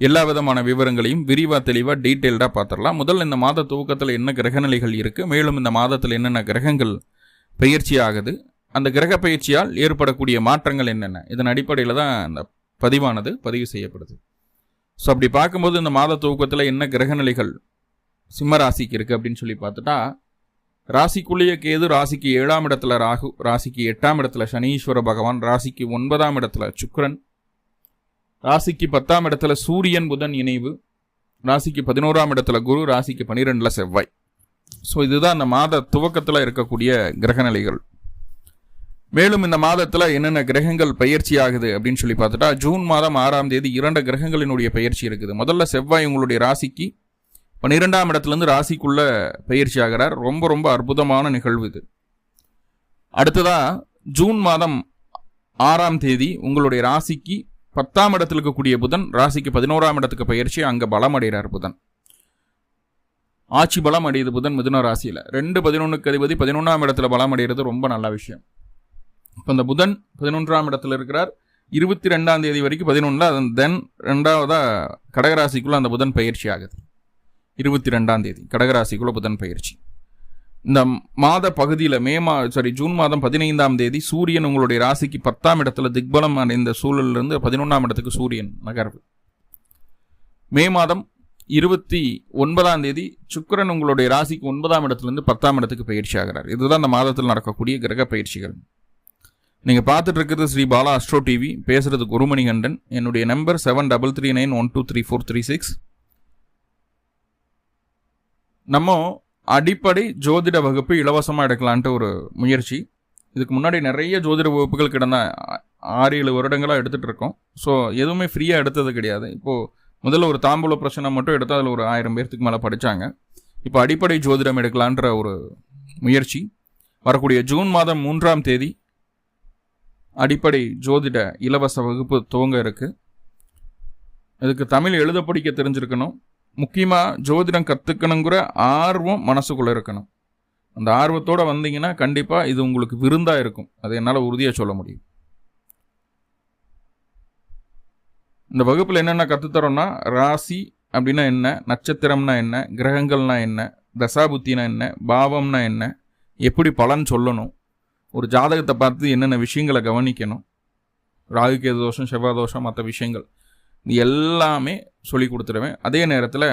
எல்லா விதமான விவரங்களையும் விரிவாக தெளிவாக டீட்டெயில்டாக பார்த்துடலாம் முதல்ல இந்த மாத துவக்கத்தில் என்ன கிரகநிலைகள் இருக்குது மேலும் இந்த மாதத்தில் என்னென்ன கிரகங்கள் பயிற்சி ஆகுது அந்த கிரக பயிற்சியால் ஏற்படக்கூடிய மாற்றங்கள் என்னென்ன? இதன் அடிப்படையில் தான் அந்த பதிவானது பதிவு செய்யப்படுது. ஸோ அப்படி பார்க்கும்போது இந்த மாத துவக்கத்தில் என்ன கிரகநிலைகள் சிம்ம ராசிக்கு இருக்குது அப்படின்னு சொல்லி பார்த்துட்டா ராசிக்குள்ளேயே கேது ராசிக்கு ஏழாம் இடத்துல ராகு ராசிக்கு எட்டாம் இடத்துல சனீஸ்வர பகவான் ராசிக்கு ஒன்பதாம் இடத்துல சுக்ரன் ராசிக்கு பத்தாம் இடத்துல சூரியன் புதன் இணைவு. ராசிக்கு பதினோராம் இடத்துல குரு ராசிக்கு பனிரெண்டில் செவ்வாய். ஸோ இதுதான் அந்த மாத துவக்கத்தில் இருக்கக்கூடிய கிரகநிலைகள். மேலும் இந்த மாதத்தில் என்னென்ன கிரகங்கள் பயிற்சி ஆகுது அப்படின்னு சொல்லி பார்த்துட்டா ஜூன் மாதம் ஆறாம் தேதி இரண்டு கிரகங்களினுடைய பயிற்சி இருக்குது. முதல்ல செவ்வாய் உங்களுடைய ராசிக்கு பன்னிரெண்டாம் இடத்துலேருந்து ராசிக்குள்ள பயிற்சி ஆகிறார். ரொம்ப ரொம்ப அற்புதமான நிகழ்வு இது. அடுத்ததாக ஜூன் மாதம் ஆறாம் தேதி உங்களுடைய ராசிக்கு பத்தாம் இடத்துல இருக்கக்கூடிய புதன் ராசிக்கு பதினோராம் இடத்துக்கு பயிற்சி அங்கே பலம் அடைகிறார் புதன். ஆட்சி பலம் அடையுது புதன் மிதுன ராசியில். ரெண்டு பதினொன்றுக்கு அதிபதி பதினொன்றாம் இடத்துல பலம் அடைகிறது ரொம்ப நல்ல விஷயம். இப்போ இந்த புதன் பதினொன்றாம் இடத்துல இருக்கிறார். இருபத்தி ரெண்டாம் தேதி வரைக்கும் பதினொன்றில் அதன் தென் ரெண்டாவதாக கடகராசிக்குள்ளே அந்த புதன் பயிற்சி ஆகுது. இருபத்தி ரெண்டாம் தேதி கடகராசிக்குள்ளே புதன் பயிற்சி. இந்த மாத பகுதியில் மே மா சாரி ஜூன் மாதம் பதினைந்தாம் தேதி சூரியன் உங்களுடைய ராசிக்கு பத்தாம் இடத்துல திக்பலம் அடைந்த சூழலிலிருந்து பதினொன்றாம் இடத்துக்கு சூரியன் நகர்வு. மே மாதம் இருபத்தி ஒன்பதாம் தேதி சுக்கரன் உங்களுடைய ராசிக்கு ஒன்பதாம் இடத்துலேருந்து பத்தாம் இடத்துக்கு பயிற்சி ஆகிறார். இதுதான் இந்த மாதத்தில் நடக்கக்கூடிய கிரக பயிற்சிகள். நீங்கள் பார்த்துட்டு இருக்கிறது ஸ்ரீ பாலா அஸ்ட்ரோ டிவி பேசுகிறது குருமணிகண்டன். என்னுடைய number seven double three nine one two three four three six நம்ம அடிப்படை ஜோதிட வகுப்பு இலவசமாக எடுக்கலான்ட்டு ஒரு முயற்சி. இதுக்கு முன்னாடி நிறைய ஜோதிட வகுப்புகள் கிடந்த ஆறு ஏழு வருடங்களாக எடுத்துகிட்டு இருக்கோம். ஸோ எதுவுமே ஃப்ரீயாக எடுத்தது கிடையாது. இப்போது முதல்ல ஒரு தாம்பூல பிரச்சனை மட்டும் எடுத்து அதில் ஒரு ஆயிரம் பேர்த்துக்கு மேலே படித்தாங்க இப்போ அடிப்படை ஜோதிடம் எடுக்கலான்ற ஒரு முயற்சி. வரக்கூடிய ஜூன் மாதம் மூன்றாம் தேதி அடிப்படை ஜோதிட இலவச வகுப்பு துவங்க இருக்குது இதுக்கு தமிழ் எழுத படிக்க தெரிஞ்சிருக்கணும். முக்கியமாக ஜோதிடம் கற்றுக்கணுங்கிற ஆர்வம் மனசுக்குள்ளே இருக்கணும். அந்த ஆர்வத்தோடு வந்தீங்கன்னா கண்டிப்பாக இது உங்களுக்கு விருந்தாக இருக்கும். அதை என்னால் உறுதியாக சொல்ல முடியும். இந்த வகுப்பில் என்னென்ன கற்றுத்தரோன்னா ராசி அப்படின்னா என்ன நட்சத்திரம்னா என்ன கிரகங்கள்னா என்ன தசாபுத்தினா என்ன பாவம்னா என்ன எப்படி பலன் சொல்லணும் ஒரு ஜாதகத்தை பார்த்து என்னென்ன விஷயங்களை கவனிக்கணும் ராகு கேது தோஷம் செவ்வாய் தோஷம் மற்ற விஷயங்கள். எல்லாமே சொல்லி கொடுத்துருவேன். அதே நேரத்தில்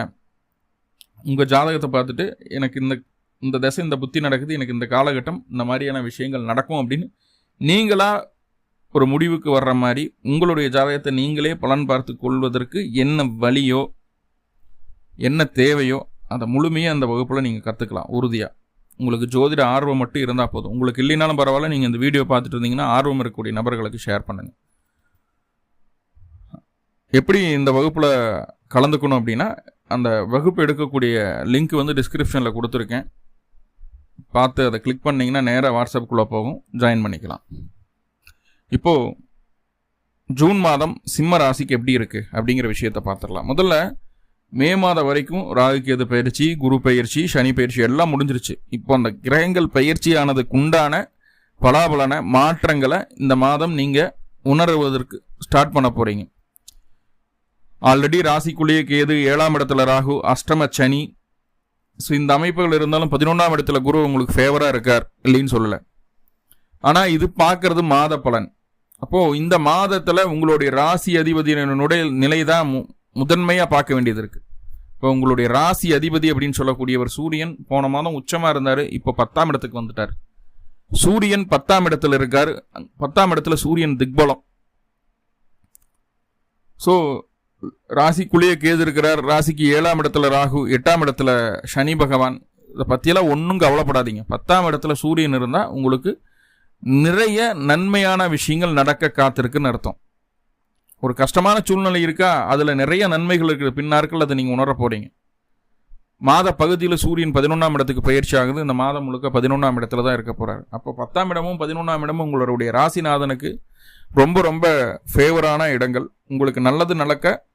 உங்கள் ஜாதகத்தை பார்த்துட்டு எனக்கு இந்த இந்த தசை இந்த புத்தி நடக்குது எனக்கு இந்த காலகட்டம் இந்த மாதிரியான விஷயங்கள் நடக்கும் அப்படின்னு நீங்களாக ஒரு முடிவுக்கு வர்ற மாதிரி உங்களுடைய ஜாதகத்தை நீங்களே பலன் பார்த்து கொள்வதற்கு என்ன வழியோ என்ன தேவையோ அதை முழுமையாக அந்த வகுப்பில் நீங்கள் கற்றுக்கலாம் உறுதியாக உங்களுக்கு ஜோதிட ஆர்வம் மட்டும் இருந்தால் போதும். உங்களுக்கு இல்லைனாலும் பரவாயில்ல நீங்கள் இந்த வீடியோ பார்த்துட்டு இருந்தீங்கன்னா ஆர்வம் இருக்கக்கூடிய நபர்களுக்கு ஷேர் பண்ணுங்கள் எப்படி இந்த வகுப்பில் கலந்துக்கணும் அப்படின்னா அந்த வகுப்பு எடுக்கக்கூடிய லிங்க் வந்து டிஸ்கிரிப்ஷனில் கொடுத்துருக்கேன். பார்த்து அதை கிளிக் பண்ணிங்கன்னா நேராக வாட்ஸ்அப்புக்குள்ளே போகும். ஜாயின் பண்ணிக்கலாம். இப்போது ஜூன் மாதம் சிம்ம ராசிக்கு எப்படி இருக்குது அப்படிங்கிற விஷயத்தை பார்த்துடலாம். முதல்ல மே மாதம் வரைக்கும் ராகு கேது பயிற்சி குரு பயிற்சி சனி பயிற்சி எல்லாம் முடிஞ்சிருச்சு. இப்போ அந்த கிரகங்கள் பயிற்சியானதுக்கு உண்டான பலாபலன மாற்றங்களை இந்த மாதம் நீங்கள் உணருவதற்கு ஸ்டார்ட் பண்ண போகிறீங்க ஆல்ரெடி ராசிக்குள்ளேயே கேது ஏழாம் இடத்துல ராகு அஷ்டம சனி. ஸோ இந்த அமைப்புகள் இருந்தாலும் பதினொன்றாம் இடத்துல குரு உங்களுக்கு ஃபேவராக இருக்கார் இல்லைன்னு சொல்லலை. ஆனால் இது பார்க்கறது மாத பலன். அப்போது இந்த மாதத்தில் உங்களுடைய ராசி அதிபதியினுடைய நிலை தான் மு முதன்மையாக பார்க்க வேண்டியது இருக்குது இப்போ உங்களுடைய ராசி அதிபதி அப்படின்னு சொல்லக்கூடியவர் சூரியன் போன மாதம் உச்சமாக இருந்தார் இப்போ பத்தாம் இடத்துக்கு வந்துட்டார். சூரியன் பத்தாம் இடத்துல இருக்கார் பத்தாம் இடத்துல சூரியன் திக்பலம். ஸோ ராசிக்குள்ளேயே கேது இருக்கிறார். ராசிக்கு ஏழாம் இடத்துல ராகு எட்டாம் இடத்துல சனி பகவான். இதை பற்றியெல்லாம் ஒன்றும் கவலைப்படாதீங்க. பத்தாம் இடத்துல சூரியன் இருந்தால் உங்களுக்கு நிறைய நன்மையான விஷயங்கள் நடக்க காத்திருக்குன்னு அர்த்தம். ஒரு கஷ்டமான சூழ்நிலை இருக்கா? அதில் நிறைய நன்மைகள் இருக்கிற பின்னாட்கள் அதை நீங்கள் உணர போகிறீங்க மாத பகுதியில் சூரியன் பதினொன்றாம் இடத்துக்கு பயிற்சி ஆகுது. இந்த மாதம் முழுக்க பதினொன்றாம் இடத்துல தான் இருக்க போகிறார் அப்போ பத்தாம் இடமும் பதினொன்றாம் இடமும் உங்களுடைய ராசிநாதனுக்கு ரொம்ப ரொம்ப ஃபேவரான இடங்கள். உங்களுக்கு நல்லது நடக்க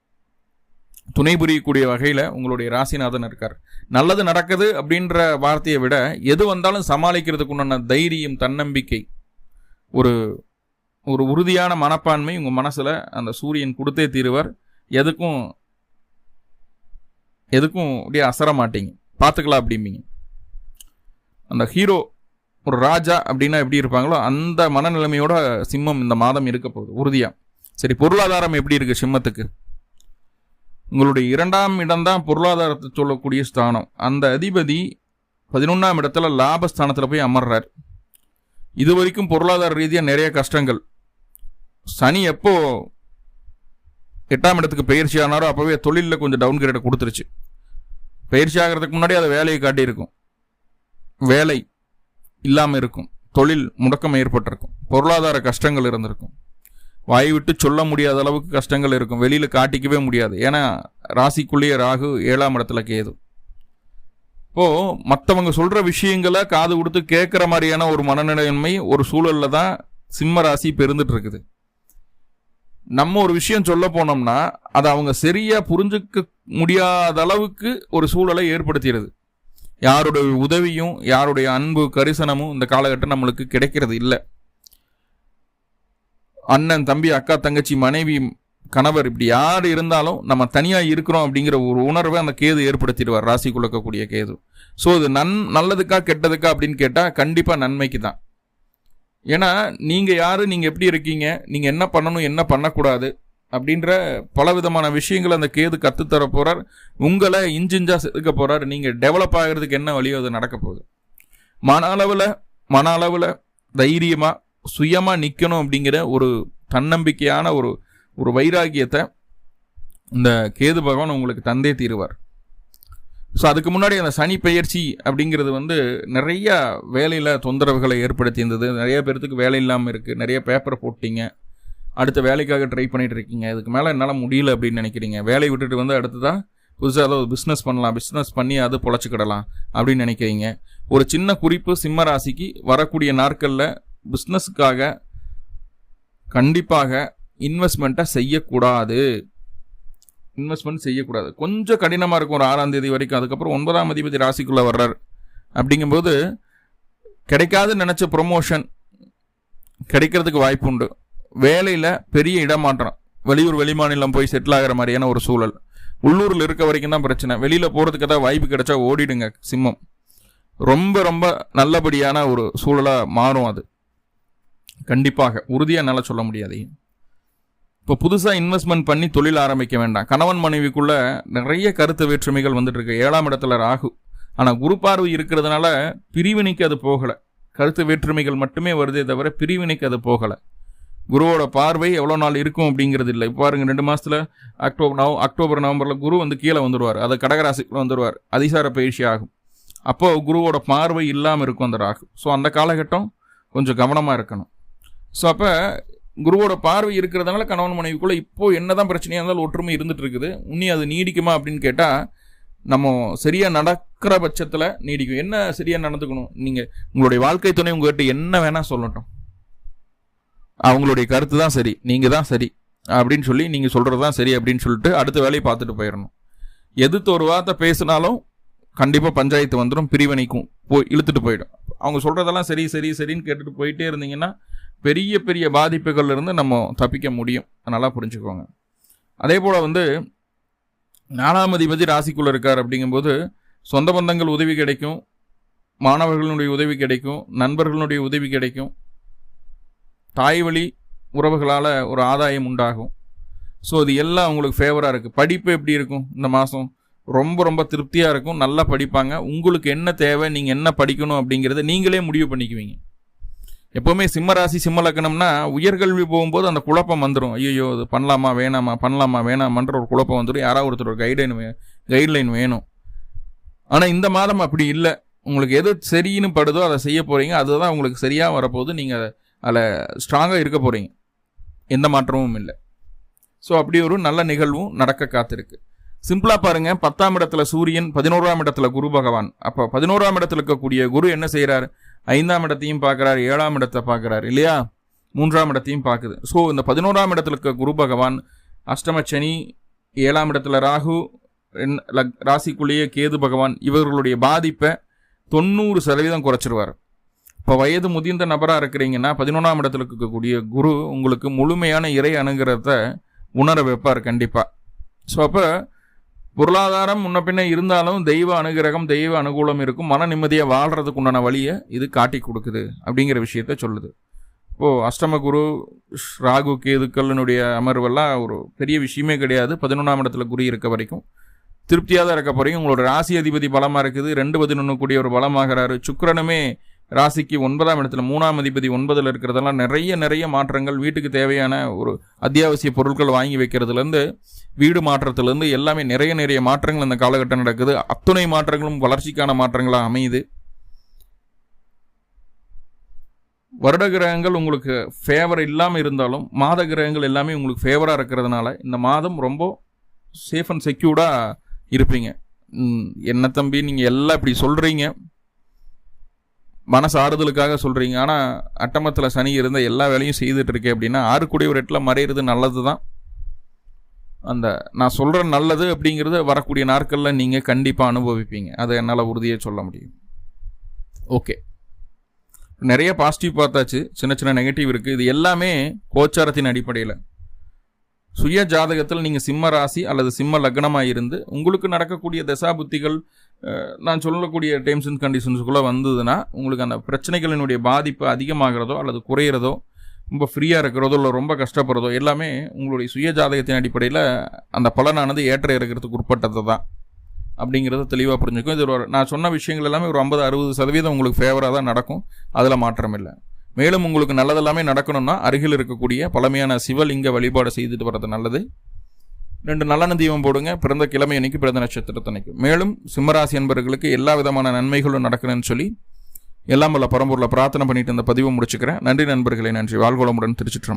துணை புரியக்கூடிய வகையில் உங்களுடைய ராசிநாதன் இருக்கார். நல்லது நடக்குது அப்படின்ற வார்த்தையை விட எது வந்தாலும் சமாளிக்கிறதுக்கு உண்டான தைரியம் தன்னம்பிக்கை ஒரு ஒரு உறுதியான மனப்பான்மை உங்கள் மனசில் அந்த சூரியன் கொடுத்தே தீருவார். எதுக்கும் எதுக்கும் அப்படியே அசர மாட்டீங்க. பார்த்துக்கலாம் அப்படிம்பீங்க. அந்த ஹீரோ ஒரு ராஜா அப்படின்னா எப்படி இருப்பாங்களோ அந்த மனநிலைமையோட சிம்மம் இந்த மாதம் இருக்க போகுது உறுதியாக சரி பொருளாதாரம் எப்படி இருக்குது சிம்மத்துக்கு? உங்களுடைய இரண்டாம் இடம்தான் பொருளாதாரத்தை சொல்லக்கூடிய ஸ்தானம். அந்த அதிபதி பதினொன்றாம் இடத்துல லாபஸ்தானத்தில் போய் அமர்றார். இது வரைக்கும் பொருளாதார ரீதியாக நிறைய கஷ்டங்கள். சனி எப்போ எட்டாம் இடத்துக்கு பயிற்சி ஆனாரோ அப்போவே தொழிலில் கொஞ்சம் டவுன் கிரேடை கொடுத்துருச்சு. பயிற்சி ஆகிறதுக்கு முன்னாடி அதை வேலையை காட்டியிருக்கும். வேலை இல்லாமல் இருக்கும். தொழில் முடக்கம் ஏற்பட்டிருக்கும். பொருளாதார கஷ்டங்கள் இருந்திருக்கும். வாய் விட்டு சொல்ல முடியாத அளவுக்கு கஷ்டங்கள் இருக்கும். வெளியில் காட்டிக்கவே முடியாது. ஏன்னா ராசிக்குள்ளேயே ராகு ஏழாம் இடத்துல கேது. இப்போது மற்றவங்க சொல்கிற விஷயங்களை காது கொடுத்து கேட்குற மாதிரியான ஒரு மனநிலைமை ஒரு சூழலில் தான் சிம்ம ராசி பெருந்துட்டு இருக்குது. நம்ம ஒரு விஷயம் சொல்ல போனோம்னா அதை அவங்க சரியாக புரிஞ்சுக்க முடியாத அளவுக்கு ஒரு சூழலை ஏற்படுத்திடுது. யாருடைய உதவியும் யாருடைய அன்பு கரிசனமும் இந்த காலகட்டம் நம்மளுக்கு கிடைக்கிறது இல்லை. அண்ணன் தம்பி அக்கா தங்கச்சி மனைவி கணவர் இப்படி யார் இருந்தாலும் நம்ம தனியாக இருக்கிறோம் அப்படிங்கிற ஒரு உணர்வை அந்த கேது ஏற்படுத்திடுவார் ராசி குலக்கக்கூடிய கேது. ஸோ அது நன் நல்லதுக்கா கெட்டதுக்கா அப்படின்னு கேட்டால் கண்டிப்பாக நன்மைக்கு தான். ஏன்னா நீங்கள் யார் நீங்கள் எப்படி இருக்கீங்க நீங்கள் என்ன பண்ணணும் என்ன பண்ணக்கூடாது அப்படின்ற பல விதமான விஷயங்களை அந்த கேது கற்றுத்தர போகிறார் உங்களை இன்ஜிஞ்சாக செதுக்க போகிறார் நீங்கள் டெவலப் ஆகிறதுக்கு என்ன வழியோ அது நடக்க போகுது. மன அளவில் மன அளவில் தைரியமாக சுயமாக நிற்கணும் அப்படிங்கிற ஒரு தன்னம்பிக்கையான ஒரு ஒரு வைராகியத்தை இந்த கேது பகவான் உங்களுக்கு தந்தே தீருவார். ஸோ அதுக்கு முன்னாடி அந்த சனி பெயர்ச்சி அப்படிங்கிறது வந்து நிறைய வேலையில் தொந்தரவுகளை ஏற்படுத்தி இருந்தது நிறைய பேர்த்துக்கு வேலை இல்லாமல் இருக்குது நிறைய பேப்பரை போட்டிங்க. அடுத்த வேலைக்காக ட்ரை பண்ணிட்டு இருக்கீங்க. இதுக்கு மேலே என்னால் முடியல அப்படின்னு நினைக்கிறீங்க. வேலையை விட்டுட்டு வந்து அடுத்ததாக புதுசாக ஏதாவது பிஸ்னஸ் பண்ணலாம். பிஸ்னஸ் பண்ணி அது பொழைச்சிக்கிடலாம் அப்படின்னு நினைக்கிறீங்க. ஒரு சின்ன குறிப்பு சிம்ம ராசிக்கு வரக்கூடிய நாட்களில் பிஸ்னஸுக்காக கண்டிப்பாக இன்வெஸ்ட்மெண்ட்டை செய்யக்கூடாது. இன்வெஸ்ட்மெண்ட் செய்யக்கூடாது. கொஞ்சம் கடினமாக இருக்கும் ஒரு ஆறாம் தேதி வரைக்கும். அதுக்கப்புறம் ஒன்பதாம் அதிபதி ராசிக்குள்ளே வர்றார். அப்படிங்கும்போது கிடைக்காது நினச்ச ப்ரொமோஷன் கிடைக்கிறதுக்கு வாய்ப்பு உண்டு வேலையில் பெரிய இடமாற்றம். வெளியூர் வெளிமாநிலம் போய் செட்டில் ஆகிற மாதிரியான ஒரு சூழல். உள்ளூரில் இருக்க வரைக்கும் தான் பிரச்சனை. வெளியில் போகிறதுக்கு தான் வாய்ப்பு கிடைச்சா ஓடிடுங்க சிம்மம். ரொம்ப ரொம்ப நல்லபடியான ஒரு சூழலாக மாறும் அது. கண்டிப்பாக உறுதியாக என்னால் சொல்ல முடியாது. இப்போ புதுசாக இன்வெஸ்ட்மெண்ட் பண்ணி தொழில் ஆரம்பிக்க வேண்டாம். கணவன் மனைவிக்குள்ள நிறைய கருத்து வேற்றுமைகள் வந்துட்டுருக்கு ஏழாம் இடத்துல ராகு. ஆனால் குரு பார்வை இருக்கிறதுனால பிரிவினைக்கு அது போகலை. கருத்து வேற்றுமைகள் மட்டுமே வருதே தவிர பிரிவினைக்கு அது போகலை. குருவோட பார்வை எவ்வளோ நாள் இருக்கும் அப்படிங்கிறது இல்லை. இப்போ பாருங்கள் ரெண்டு மாதத்தில் அக்டோபர் நவ அக்டோபர் நவம்பரில் குரு வந்து கீழே வந்துடுவார் அதை கடகராசிக்குள்ள வந்துடுவார் அதிசார பயிற்சி ஆகும். அப்போது குருவோட பார்வை இல்லாமல் இருக்கும் அந்த ராகு. ஸோ அந்த காலகட்டம் கொஞ்சம் கவனமாக இருக்கணும். ஸோ அப்போ குருவோட பார்வை இருக்கிறதுனால கணவன் மனைவிக்குள்ளே இப்போ என்னதான் பிரச்சனையாக இருந்தாலும் ஒற்றுமை இருந்துட்டு இருக்குது இன்னி அது நீடிக்குமா அப்படின்னு கேட்டால் நம்ம சரியாக நடக்கிற பட்சத்தில் நீடிக்கும். என்ன சரியாக நடந்துக்கணும்? நீங்கள் உங்களுடைய வாழ்க்கை துணை உங்கள்கிட்ட என்ன வேணால் சொல்லட்டும். அவங்களுடைய கருத்து தான் சரி நீங்கள் தான் சரி அப்படின்னு சொல்லி நீங்கள் சொல்கிறது தான் சரி அப்படின்னு சொல்லிட்டு அடுத்த வேலையை பார்த்துட்டு போயிடணும் எதிர்த்து ஒரு வார்த்தை பேசினாலும் கண்டிப்பாக பஞ்சாயத்து வந்துடும் பிரிவினைக்கும் போய் இழுத்துட்டு போயிடும். அவங்க சொல்கிறதெல்லாம் சரி சரி சரின்னு கேட்டுட்டு போயிட்டே இருந்தீங்கன்னா பெரிய பெரிய பாதிப்புகள்லேருந்து நம்ம தப்பிக்க முடியும். நல்லா புரிஞ்சுக்கோங்க. அதே போல் வந்து நாலாம் அதிபதி ராசிக்குள்ளே இருக்கார் அப்படிங்கும்போது சொந்த பந்தங்கள் உதவி கிடைக்கும். மாணவர்களுடைய உதவி கிடைக்கும். நண்பர்களுடைய உதவி கிடைக்கும். தாய் வழி உறவுகளால் ஒரு ஆதாயம் உண்டாகும். ஸோ இது எல்லாம் உங்களுக்கு ஃபேவராக இருக்குது படிப்பு எப்படி இருக்கும் இந்த மாதம் ரொம்ப ரொம்ப திருப்தியாக இருக்கும். நல்லா படிப்பாங்க. உங்களுக்கு என்ன தேவை? நீங்கள் என்ன படிக்கணும் அப்படிங்கிறத நீங்களே முடிவு பண்ணிக்குவீங்க. எப்போவுமே சிம்ம ராசி சிம்ம லக்னம்னா உயர்கல்வி போகும்போது அந்த குழப்பம் வந்துடும் ஐயோ இது பண்ணலாமா வேணாமா பண்ணலாமா வேணாமான்ற ஒரு குழப்பம் வந்துடும் யாராவது ஒருத்தர் ஒரு கைட்லைன் வே கைட்லைன் வேணும். ஆனால் இந்த மாதம் அப்படி இல்லை. உங்களுக்கு எது சரின்னு படுதோ அதை செய்ய போகிறீங்க அதுதான் உங்களுக்கு சரியாக வரப்போகுது. நீங்கள் அதில் ஸ்ட்ராங்காக இருக்க போகிறீங்க எந்த மாற்றமும் இல்லை. ஸோ அப்படி ஒரு நல்ல நிகழ்வும் நடக்க காத்திருக்கு. சிம்பிளாக பாருங்க. பத்தாம் இடத்துல சூரியன் பதினோராம் இடத்துல குரு பகவான். அப்போ பதினோராம் இடத்துல இருக்கக்கூடிய குரு என்ன செய்கிறாரு ஐந்தாம் இடத்தையும் பார்க்குறாரு ஏழாம் இடத்தை பார்க்குறாரு இல்லையா? மூன்றாம் இடத்தையும் பார்க்குது. ஸோ இந்த பதினோராம் இடத்துல இருக்க குரு பகவான் அஷ்டம சனி ஏழாம் இடத்துல ராகு ராசிக்குள்ளேயே கேது பகவான் இவர்களுடைய பாதிப்பை தொண்ணூறு சதவீதம் குறைச்சிருவார். இப்போ வயது முதிர்ந்த நபராக இருக்கிறீங்கன்னா பதினொன்றாம் இடத்துல இருக்கக்கூடிய குரு உங்களுக்கு முழுமையான இறை அணுகிறத உணர வைப்பார் கண்டிப்பாக ஸோ அப்போ பொருளாதாரம் முன்ன பின்ன இருந்தாலும் தெய்வ அனுகிரகம் தெய்வ அனுகூலம் இருக்கும். மன நிம்மதியாக வாழ்கிறதுக்கு உண்டான வழியை இது காட்டி கொடுக்குது அப்படிங்கிற விஷயத்த சொல்லுது. இப்போது அஷ்டம குரு ராகு கேதுக்களினுடைய அமர்வெல்லாம் ஒரு பெரிய விஷயமே கிடையாது. பதினொன்றாம் இடத்துல குரு இருக்க வரைக்கும். திருப்தியாக தான் இருக்க போகிறீங்க உங்களோட ராசி அதிபதி பலமாக இருக்குது. ரெண்டு பதினொன்று கூடிய ஒரு பலமாகிறாரு. சுக்கரனுமே ராசிக்கு ஒன்பதாம் இடத்துல மூணாம் அதிபதி ஒன்பதில் இருக்கிறதெல்லாம் நிறைய நிறைய மாற்றங்கள் வீட்டுக்கு தேவையான ஒரு அத்தியாவசிய பொருட்கள் வாங்கி வைக்கிறதுலேருந்து வீடு மாற்றத்துலேருந்து எல்லாமே நிறைய நிறைய மாற்றங்கள் இந்த காலகட்டம் நடக்குது. அத்துணை மாற்றங்களும் வளர்ச்சிக்கான மாற்றங்களாக அமையுது. வருட கிரகங்கள் உங்களுக்கு ஃபேவர் இல்லாமல் இருந்தாலும் மாத கிரகங்கள் எல்லாமே உங்களுக்கு ஃபேவராக இருக்கிறதுனால இந்த மாதம் ரொம்ப சேஃப் அண்ட் செக்யூர்டாக இருப்பீங்க. என்ன தம்பி நீங்கள் எல்லாம் இப்படி சொல்கிறீங்க மனசு ஆறுதலுக்காக சொல்கிறீங்க ஆனால் அட்டமத்தில் சனி இருந்த எல்லா வேலையும் செய்துட்டுருக்கேன் அப்படின்னா ஆறுக்குடைய ஒரு இடத்துல மறையிறது நல்லது தான் அந்த நான் சொல்கிற நல்லது அப்படிங்கிறத வரக்கூடிய நாட்களில் நீங்கள் கண்டிப்பாக அனுபவிப்பீங்க. அதை என்னால் உறுதியாக சொல்ல முடியும். ஓகே. நிறைய பாசிட்டிவ் பார்த்தாச்சு. சின்ன சின்ன நெகட்டிவ் இருக்குது இது எல்லாமே கோச்சாரத்தின் அடிப்படையில். சுய ஜாதகத்தில் நீங்கள் சிம்ம ராசி அல்லது சிம்ம லக்னமாக இருந்து உங்களுக்கு நடக்கக்கூடிய தசாபுத்திகள் நான் சொல்லக்கூடிய டேர்ம்ஸ் அண்ட் கண்டிஷன்ஸுக்குள்ளே வந்ததுன்னா உங்களுக்கு அந்த பிரச்சனைகளினுடைய பாதிப்பு அதிகமாகிறதோ அல்லது குறையிறதோ ரொம்ப ஃப்ரீயாக இருக்கிறதோ இல்லை ரொம்ப கஷ்டப்படுறதோ எல்லாமே உங்களுடைய சுய ஜாதகத்தின் அடிப்படையில் அந்த பலனானது ஏற்ற இறக்கிறதுக்கு உட்பட்டது தான் அப்படிங்கிறத தெளிவாக புரிஞ்சுக்கும் இது ஒரு நான் சொன்ன விஷயங்கள் எல்லாமே ஒரு ஐம்பது அறுபது சதவீதம் உங்களுக்கு ஃபேவராக தான் நடக்கும். அதில் மாற்றம் இல்லை மேலும் உங்களுக்கு நல்லதெல்லாமே நடக்கணும்னா அருகில் இருக்கக்கூடிய பழமையான சிவலிங்க வழிபாடு செய்துட்டு வர்றது நல்லது. ரெண்டு நலன தீபம் போடுங்க. பிறந்த கிழமை அன்னைக்கு பிறந்த நட்சத்திரத்தன்னைக்கு. மேலும் சிம்மராசி என்பவர்களுக்கு எல்லா விதமான நன்மைகளும் நடக்கணும்னு சொல்லி எல்லாம் வல்ல பரம்பூரில் பிரார்த்தனை பண்ணிட்டு இந்த பதிவை முடிச்சுக்கிறேன். நன்றி நண்பர்களை நன்றி. வாழ்வளமுடன் திருச்சிட்டு